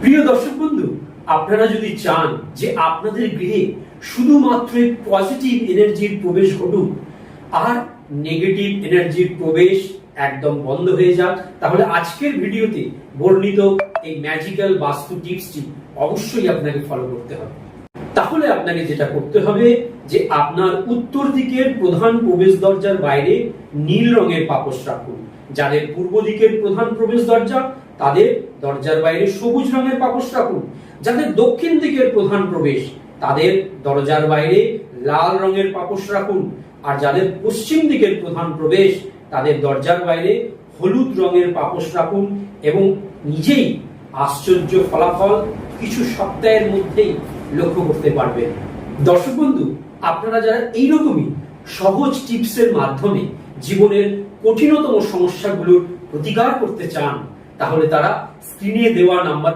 প্রিয় দর্শক বন্ধু, আপনারা যদি চান যে আপনাদের গৃহে শুধুমাত্র পজিটিভ এনার্জির প্রবেশ ঘটুক, আর নেগেটিভ এনার্জির প্রবেশ একদম বন্ধ হয়ে যাক, তাহলে আজকের ভিডিওতে বর্ণিত এই ম্যাজিক্যাল বাস্তু টিপসটি অবশ্যই আপনাকে ফলো করতে হবে। তাহলে আপনাকে যেটা করতে হবে যে আপনার উত্তর দিকের প্রধান প্রবেশ দরজার বাইরে নীল রঙের পাপোশ রাখুন। যাদের পূর্ব দিকের প্রধান প্রবেশ দরজা, তাদের দরজার বাইরে সবুজ রঙের পাপোশ রাখুন। যাদের দক্ষিণ দিকের প্রধান প্রবেশ, তাদের দরজার বাইরে লাল রঙের পাপোশ রাখুন। আর যাদের পশ্চিম দিকের প্রধান প্রবেশ, তাদের দরজার বাইরে হলুদ রঙের পাপোশ রাখুন এবং নিজেই আশ্চর্য ফলাফল কিছু সপ্তাহের মধ্যেই লক্ষ্য করতে পারবেন। দর্শক বন্ধু, আপনারা যারা এইরকমই সহজ টিপসের মাধ্যমে জীবনের কঠিনতম সমস্যাগুলোর প্রতিকার করতে চান, তাহলে তারা স্ক্রিনে দেওয়া নাম্বার